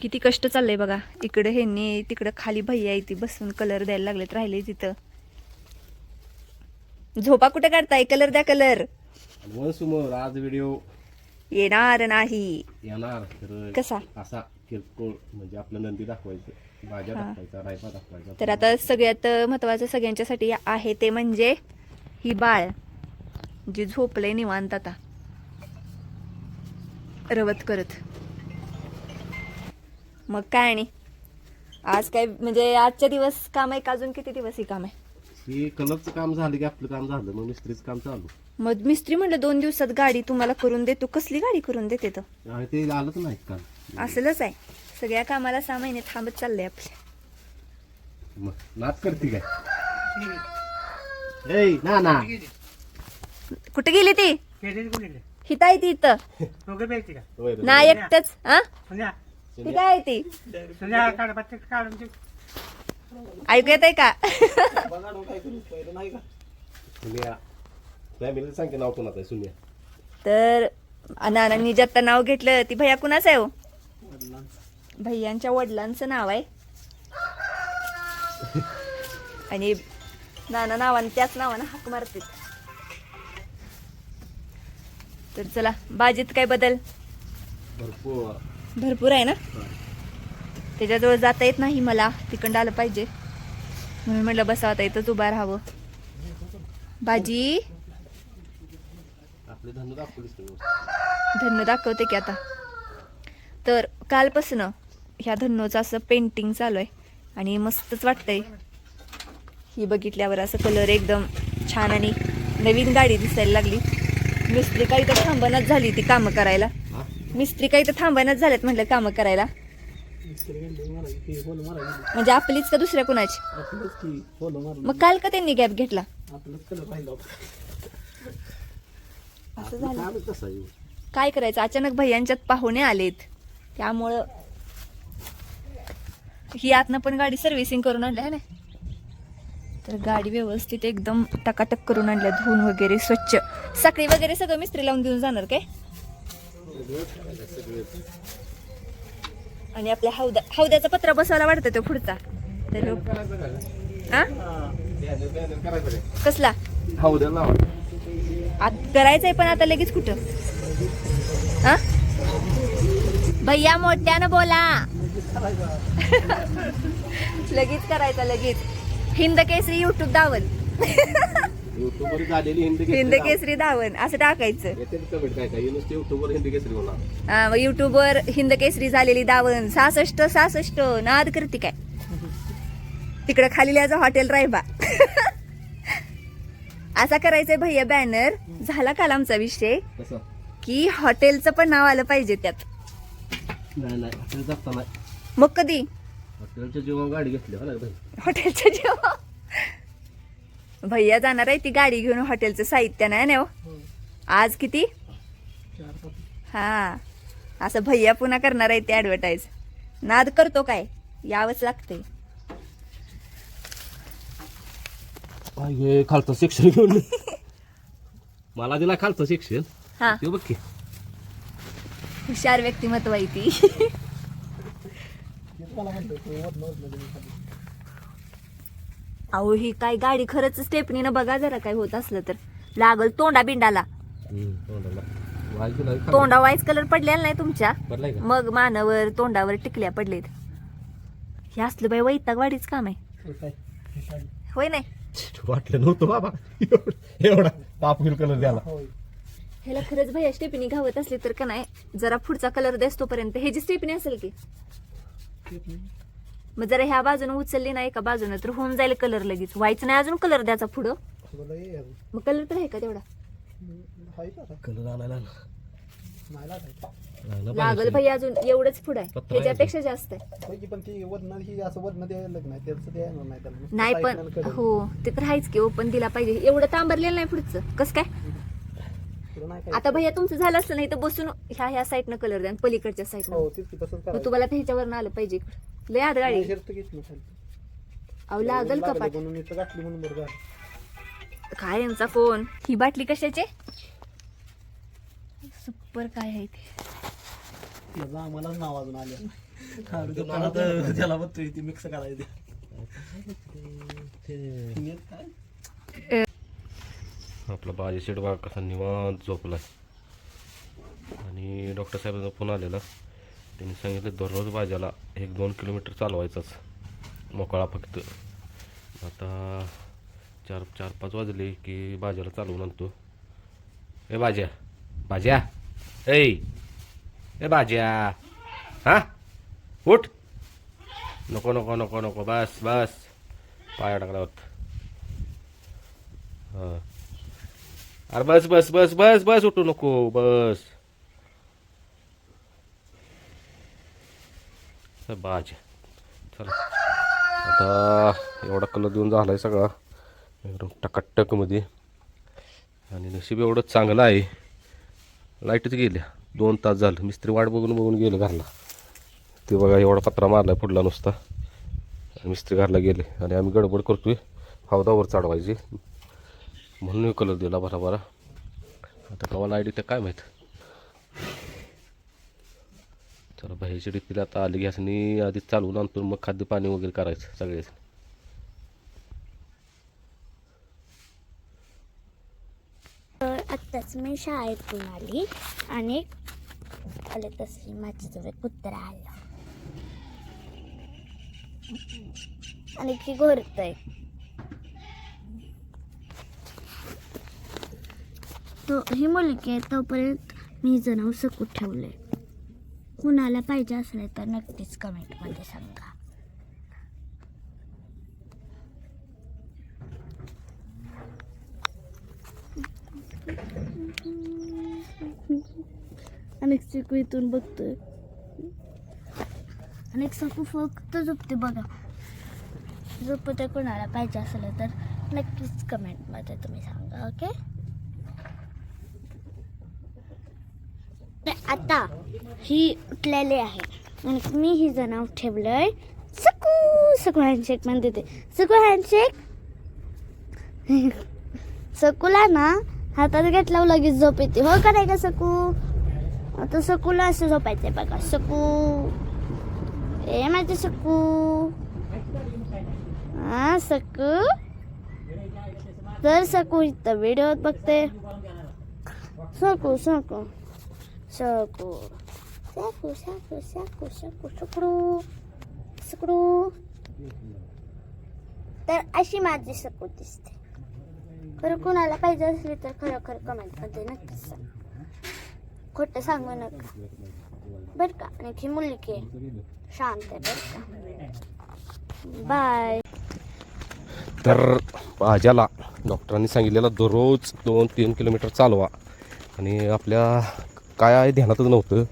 किती कष्ट चाललंय बघा. इकडे ह्यांनी तिकडं खाली भैया आहे ती बसून कलर द्यायला लागलेत राहिले तिथं. झोपा कुठे काढताय? कलर द्या कलर. समोर आज व्हिडिओ येणार नाही. येणार कसा? असा किरकोळ म्हणजे आपलं नंदी दाखवायचं भाज्या हा. दाखवायचा दाखवायचा. तर आता सगळ्यात महत्वाचं सगळ्यांच्यासाठी आहे ते म्हणजे ही बाळ जी झोपले निवांत आता. रवत करत. मग काय आणि? आज काय म्हणजे आजच्या दिवस काम आहे का अजून? किती दिवस ही काम आहे? हे कलरचं काम झालं की आपलं काम झालं मग मिस्त्रीचं काम चालू. मग मिस्त्री म्हणलं दोन दिवसात गाडी तुम्हाला करून देतो. कसली गाडी करून देते तर आणि ते आलंच नाही काम असलंच आहे. सगळ्या कामाला सहा महिने थांबत चाललंय आपल्या मग नाच करते काय? ए ना ना. कुठे गेली ती? हित आहे ती इथं. होय रे. ना एकटच हा ती काय आहे ती? ऐकू येत आहे का? सुनिया फॅमिली सांगते नाव कोणाचं आहे सुनिया? तर नानांनी जे आता नाव घेतलं ती भैया कुणाचं आहे हो? भैयांच्या वडिलांचं नाव आहे. आणि नाना नावाने त्याच नावानं हाक मारते. तर चला बाजीत काय बदल? भरपूर. भरपूर आहे ना? त्याच्याजवळ जाता येत नाही मला. तिकडं आलं पाहिजे. म्हणून म्हटलं बसा आता इथंच उभा राहावं. भाजी धन्नो दाखवते की आता. तर कालपासून ह्या धन्नोचं असं पेंटिंग चालू आहे. आणि मस्तच वाटतंय. ही बघितल्यावर असं कलर एकदम छान आणि नवीन गाडी दिसायला लागली. मिस्त्री काही तर थांबणच झाली ती कामं करायला. मिस्त्री काही तर थांबणच झालेत म्हटलं कामं करायला. म्हणजे आपलीच का दुसऱ्या कुणाची? मग काल का त्यांनी गॅप घेतला? असं झालं काय करायचं? अचानक भैयांच्यात पाहुणे आलेत. त्यामुळं ही आतनं पण गाडी सर्व्हिसिंग करून आणल्या ना? तर गाडी व्यवस्थित एकदम टकाटक करून आणल्या धुवून वगैरे स्वच्छ. साखळी वगैरे सगळं मिस्त्री लावून देऊन जाणार काय? आणि आपल्या हौदा हौद्याचा पत्रा बसवायला वाटतं तो पुढचा. तर? कसला? हा लावा. आत करायचंय पण आता लगेच कुठं? हा भैया मोठ्यानं बोला. लगेच करायचा लगेच. हिंद केसरी युट्यूब दावण युट्यूबवर झालेली हिंदी हिंद केसरी दावण असं टाकायचं. येते कमेंट काय काय? नुसते युट्यूबवर हिंदी केसरी होणार. हा, मग युट्यूबवर हिंद केसरी झालेली दावण सहासष्ट सहासष्ट नाद करते काय? तिकडे खाली लिहायचं हॉटेल रायबा असा करायचंय भैया बॅनर झाला काल आमचा विषय. कसं? की हॉटेलचं पण नाव आलं पाहिजे त्यात. नाही नाही हॉटेल जाता नाही. मग कधी? हॉटेलच्या जेव्हा गाडी घेतली हो ना भाई. हॉटेलचं जेवण? भैया जाणार आहे ती गाडी घेऊन हॉटेलचं साहित्य नाही ना हो? आज किती? हा. असं भैया पुन्हा करणार आहे ते ऍडव्हर्टाईज नाद करतो काय? यावंच लागते हे खालचं शिक्षण घेऊन? मला दिला खालचं शिक्षण हा. ते बघ की. हुशार व्यक्तिमत्व आहे ती. अहो ही काय गाडी खरंच स्टेपनीनं बघा जरा काय होत असलं तर. लागल तोंडा बिंडाला. तोंडा वाईस कलर पडलेला नाही तुमच्या. मग मानावर तोंडावर टिकल्या पडलेत. हे असलं बाई वैताग वाडीच काम आहे. होय नाही? वाटलं नव्हतं बाबा. एवढा- पापील कलर द्याला ह्याला खरंच भैया स्टेपनी घावत असली तर का नाही जरा पुढचा कलर देस तोपर्यंत ह्याची स्टेपनी असेल की? मग जरा ह्या बाजूने उचलली नाही एका बाजूने? तर होऊन जाईल कलर लगेच. व्हायचं नाही अजून कलर द्यायचा पुढं. मग कलर तर आहे का तेवढा? कलर आणायला लागल. भैया अजून एवढंच पुढं आहे. पत्ता ह्याच्यापेक्षा जास्त आहे. की पण ती ही असं द्यायला नाही त्याचं ते त्याला. पण. हो ते तर आहेच की ओपन दिला पाहिजे. एवढं तांबरलेलं नाही पुढचं. कसं काय? पुढं नाही काय आता भैया तुमचं झालं असलं नाही तर बसून ह्या ह्या साईडनं कलर द्या आणि पलीकडच्या साईडनं हो तेच की तसंच मग करायचं. तुम्हाला तर ह्याच्यावर आलं पाहिजे इकडं. लय आत गाडी नाही, हेरतं घेत नाही खाली. अहो लागल लागलं कपाट. म्हणून इथं गाठली म्हणून बरं झालं. काय यांचा फोन? ही बाटली कशाचे? सुपर काय आहे ते? आम्हाला नाव अजून आलं. त्याला म्हणतोय ती मिक्स करायची आपला बाजी शेट बघा कसा निवांत झोपलाय. आणि डॉक्टर साहेबांचा फोन आलेला. त्यांनी सांगितलं दररोज बाजाला एक दोन किलोमीटर चालवायचाच. मोकळा फक्त. आता चार चार पाच वाजले की बाजाला चालवून आणतो. ए बाज्या. बाज्या. ए ए बाज्या. हा? उठ. नको नको नको नको. बस बस. पाया टाकला होत. हां. अरे बस बस बस बस बस उठू नको. बस. बाज. चला. आता एवढा कलर देऊन झाला आहे सगळा. एकदम टकाटकमध्ये आणि नशीब एवढं चांगलं आहे. लाईटच गेल्या. दोन तास झालं. मिस्त्री वाट बघून बघून गेलं घरला. ते बघा एवढा पत्रा मारला पुढला नुसता. मिस्त्री घरला गेले. आणि आम्ही गडबड करतोय. हौदावर चढवायची. म्हणून कलर दिला बरा बरा. आता कवा लाइट इथं काय माहीत. तर बाहेरची तिला आता आली गॅसनी आधी चालवून आणतो. मग खाद्य पाणी वगैरे करायचं सगळेच. तर आत्ताच मी शाळेतून आली आणि आले तसे माझ्याजवळ कुत्रा आला. आणि की घोरतय. तो ही मुलगी आहे तोपर्यंत मी जनाव सकूट ठेवलंय. कुणाला पाहिजे असले तर नक्कीच कमेंटमध्ये सांगा. अनेक चिकू इथून बघतोय. अनेक सकू फक्त झोपते बघा. झोपते कोणाला पाहिजे असलं तर नक्कीच कमेंटमध्ये तुम्ही सांगा ओके आता ही उठलेली आहे. आणि मी ही नाव ठेवलं आहे सकू सकू हँडशेक म्हणते ते सकू हँडशेक सकूला ना हातात घेतल्यावर लगेच झोप येते हो का नाही का सकू? आता सकूला असं झोपायचंय बघा. सकू. ए माझे सकू. हा सकू? तर सकू इथं व्हिडिओ बघते. सकू सकू. सकू सकू सकू सकू सकू सकू सकू तर अशी माझी सकू दिसते खरं कुणाला पाहिजे असली तर खरोखर खरं कमेंटमध्ये नक्कीच सांग खोटं सांगू नका बरं का आणि ती मुलगी आहे. शांत आहे बरं का बाय तर भाज्याला डॉक्टरांनी सांगितलेलं दररोज दोन तीन किलोमीटर चालवा आणि आपल्या काय आहे ध्यानातच नव्हतं.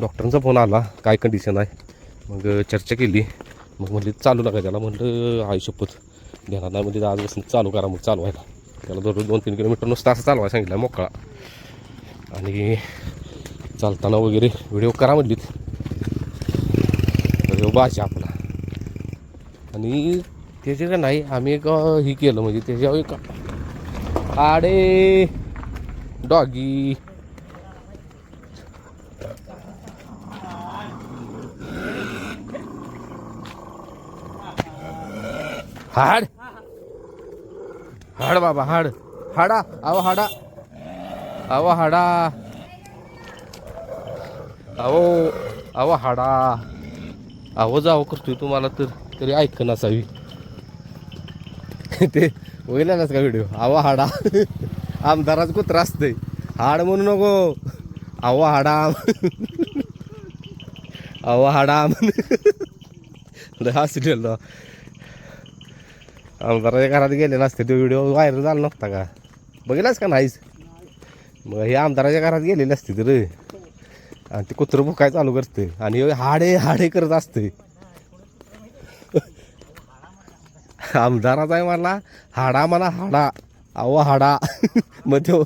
डॉक्टरांचा फोन आला काय कंडिशन आहे? मग चर्चा केली. मग म्हटली चालू लागा त्याला. म्हटलं आयुष्यपत ध्यानात नाही म्हणजे आजपासून चालू करा मग चालवायला त्याला दररोज दोन तीन किलोमीटर नुसतं असं चालवायला सांगितलं मोकळा. आणि चालताना वगैरे व्हिडिओ करा म्हणलीत. तर ह्यो आपला. आणि त्याचे का नाही आम्ही एक ही हे केलं म्हणजे त्याच्यावर एक आडे डॉगी हाड? हाड बाबा हाड. हाडा अहो हाडा. अहो हाडा. अहो अहो हाडा. अहो जावं करतोय तुम्हाला तर. तरी ऐक नसावी ते बघितलं का व्हिडिओ आवा हाडा. आमदाराच कुत्रा असतंय. हाड म्हणू नको. आवा हाडा. आवा हाडा म्हण हसलेलो. आमदाराच्या घरात गेले असते तो व्हिडिओ व्हायरल झाला नव्हता का? बघितलास का नाहीस? मग हे आमदाराच्या घरात गेलेले असते तर. आणि ते कुत्रं भुकाय चालू करते. आणि हाडे हाडे करत असते. आमदाराचा आहे मला हाडा मला हाडा. आव हाडा. मग तो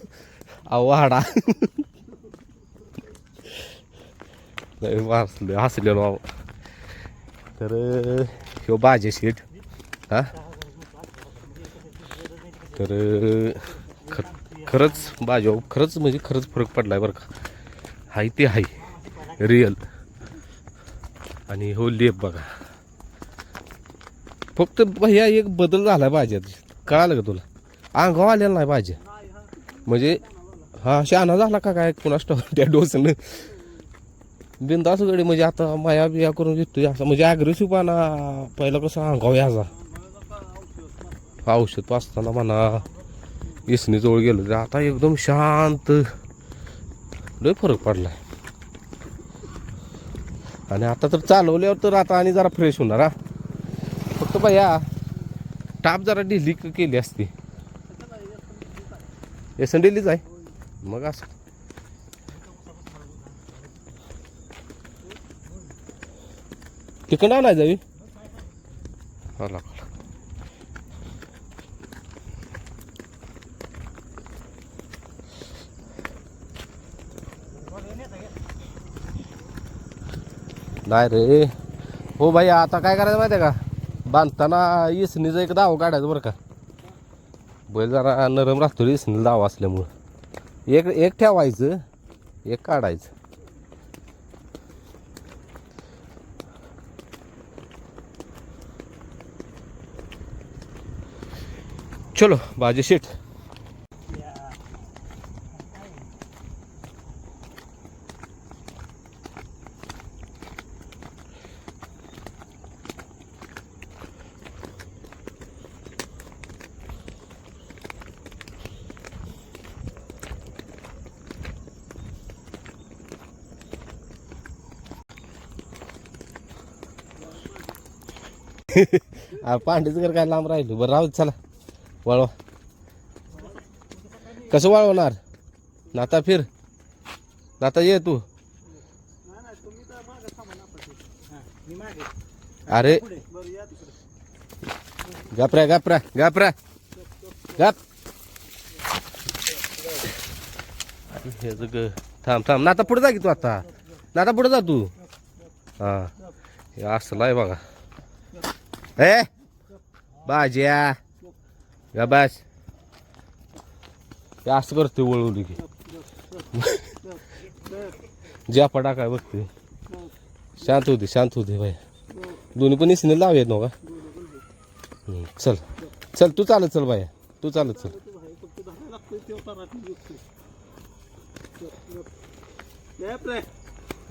आव हाडा. हसले हसलेलो अहो. तर ह्यो बाजे शेट हा? तर ख खरंच बाजाव खरंच म्हणजे खरंच फरक पडलाय बरं का. हाय ते हाय. रिअल आणि हो लेप बघा. फक्त भैया एक बदल झाला भाज्यात कळालं का तुला? अंगाव आलेला नाही भाज्या म्हणजे हा शहाणा झाला का काय? कुणास स्टॉल त्या डोसनं बिंदास गडी म्हणजे आता माया बिया करून घेतोय. असं म्हणजे अग्रेसिव्हपणा पहिला कसं अंगाव याचा औषध पाचताना म्हणा इसनी जवळ गेलो तर आता एकदम शांत. लय फरक पडलाय. आणि आता तर चालवल्यावर तर आता आणि जरा फ्रेश होणार हा. फक्त बाया टाप जरा ढिली क- केली असती. एसन ढिलीच आहे. मग असं. तिकडं आणाय जावी हा नाही रे. हो भाई आता काय करायचं माहिती आहे का? बांधताना इसनीचा एक दाव काढायचं बरं का. बैल जरा नरम राहतो रे इसणीला दाव असल्यामुळं. एक एक ठेवायचं एक काढायचं. चलो बाजी शेट. पांडेचं घर काय लांब राहिलो. बरं राहू चला. वळवा. कसं वळवणार? नाता फिर. नाता ये तू. अरे. गपरा गपरा गपरा गप हे ग थांब थांब. नाता पुढे जा की तू आता. नाता पुढे जा तू. हा. हे असलं आहे बघा. ए बाज्या. गा बस हे असं करते वळवली की. ज्या पडा काय बघते शांत होते शांत होते बाय दोन्ही पण इसने लावूयात नव्हा का चल. चल तू चालत चल बाया. तू चालत चल.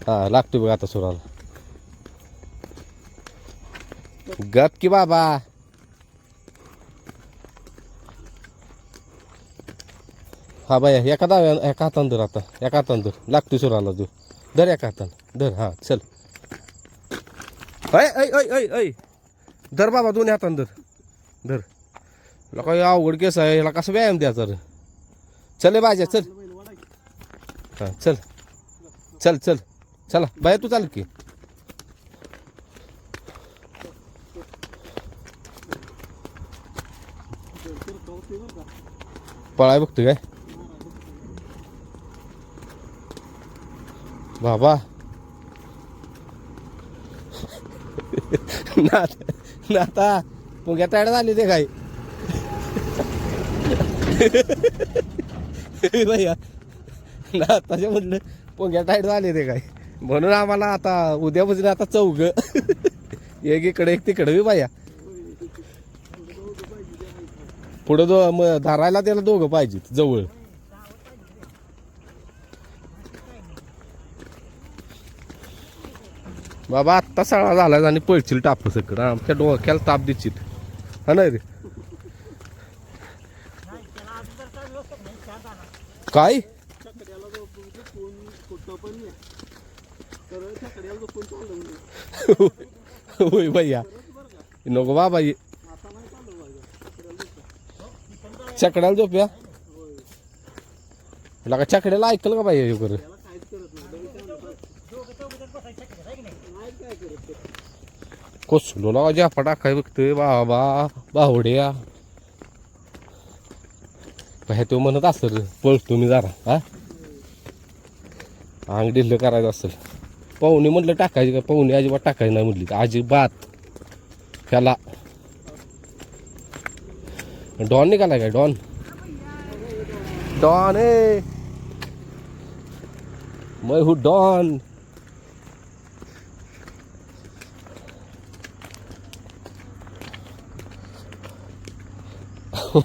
हा लागतोय बघ आता सुराला गप की बाबा? हा बाया एका दाव्या एका हातानं धर आता एका हातानं धर. सुरू सुराला तू धर एका हातानं. धर हा चल. ऐ ऐ ऐ ऐ ऐ धर बाबा दोन्ही हातानं धर. धर. लोक अवघड केस आहे याला कसं व्यायाम द्यायचा रे? चल बाजा चल. हा चल. चल चल. चला बाया तू चाल की. पळाय बघतो काय बाबा नाता पुग्या टायड झाली ते काय भैया नाताच्या म्हटलं पोंग्या टाईट झाले ते काय म्हणून आम्हाला आता उद्यापासून आता चौग एक इकडे एक तिकडे बी बाया पुढं दो मग धरायला त्याला दोघं पाहिजेत जवळ. बाबा आत्ता सळा झाला आणि पळशील टाप सकड आमच्या डोक्याला ताप देशील. हा नाही रे? काय? होय भैया. नको बाबा ये चकड्याला झोपूया तुला का चकड्याला ऐकलं का बाई हे कर कसलो लागा जापा काय बघतोय बाबा बावड्या. काय तो म्हणत असेल पळतो मी जरा हा? अंग ढिल्लं करायचं असेल. पाहुणे म्हटलं टाकायची का? पाहुणे अजिबात टाकायची नाही म्हटली. अजिबात. त्याला डॉन निकाला काय डॉन। डॉन ए। मै हू डॉन।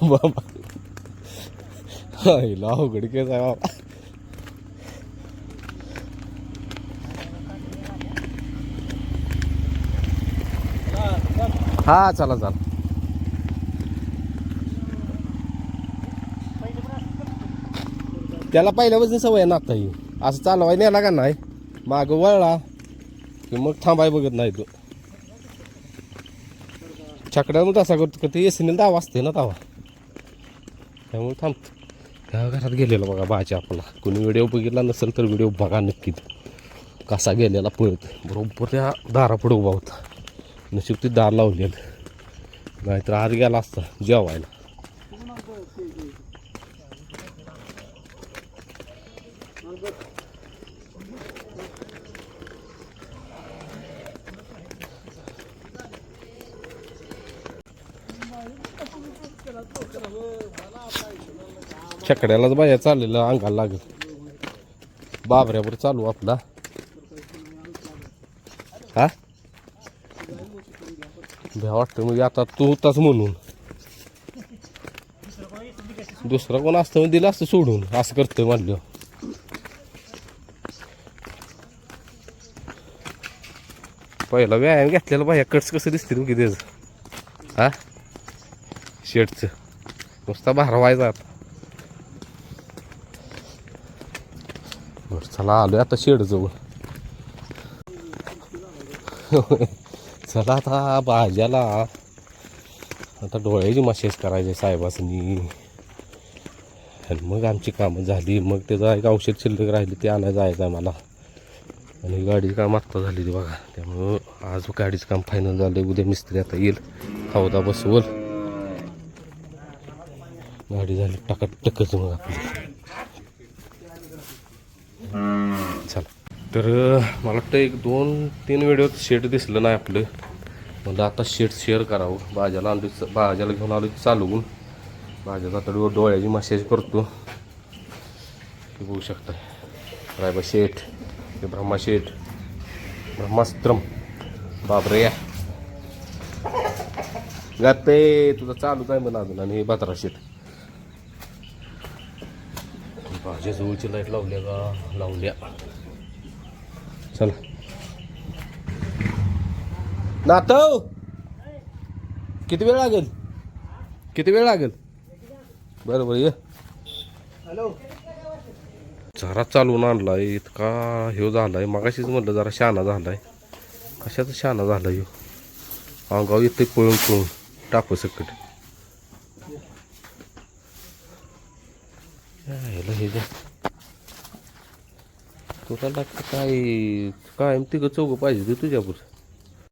बाबा लाव घडकेच आहे हा चला चला। त्याला पहिल्यापासून सवय नाता ना आता ही असं चालवाय नेला का नाही? माग वळला की मग थांबाय बघत नाही तो. छकड्यानं तसा करतो का ते एसीने दावा असते ना दावा त्यामुळे थांबतो त्या घरात गेलेला बघा भाजी आपला. कोणी व्हिडिओ बघितला नसेल तर व्हिडिओ बघा नक्कीच. कसा गेलेला पळत बरोबर त्या दारापुढे उभा होता. नशीब ते दार लावलेलं. नाहीतर आत गेला असता जेवायला. छकड्यालाच बाया चाललेलं अंगाला लागेल. बाबऱ्यावर चालू आपला. हा? भ्या वाटतं मग आता तू होताच म्हणून. दुसरं कोण असतं दिलं असतं सोडून असं करतोय म्हणलं. पहिला व्यायाम घेतलेला बाया कट्स कसं दिसते मग त्याचं. हा? शेटचं नुसता भारवायचा आता. चला आलो आता शेडजवळ. चला आता भाज्याला. आता डोळ्याची मशेज करायची साहेबासनी. आणि मग आमची कामं झाली. मग त्याचं एक औषध शिल्लक राहिली ते आणायला जायचं आहे मला आणि गाडीची काम आत्ता झाली ती बघा. त्यामुळं आज गाडीचं काम फायनल झालं उद्या मिस्त्री आता येईल. हौदा बसवल. गाडी झाली टकाटकच मग आपली. चला. तर मला वाटतं एक दोन तीन व्हिडिओत शेट दिसलं नाही आपलं. म्हणलं आता शेट शेअर करावं. भाज्याला आणलो भाज्याला घेऊन आलो चालवून. भाज्याचा आता डोळ्याची मसाज करतो. की बघू शकता रायबा शेठ हे ब्रह्मा शेठ ब्रह्मास्त्रम. बापरे. गाते तुझं चालूच आहे म्हणा अजून. आणि हे बात्रा शेठ जवळची लाइट लावल्या का? लावल्या. चला. नातव किती वेळ लागेल? किती वेळ लागेल? बरं बरं ये. हॅलो. जरा चालवून आणलाय इतका ह्यो झालाय मगाशीच म्हटलं जरा शहाणा झालाय. कशाचा शहाणा झालाय ह्यो? अंगाव येते पळून पळून टाकू सकट यायला हे? द्या तुला लागतं काय काय तिघं चौघं पाहिजे ते तुझ्यावर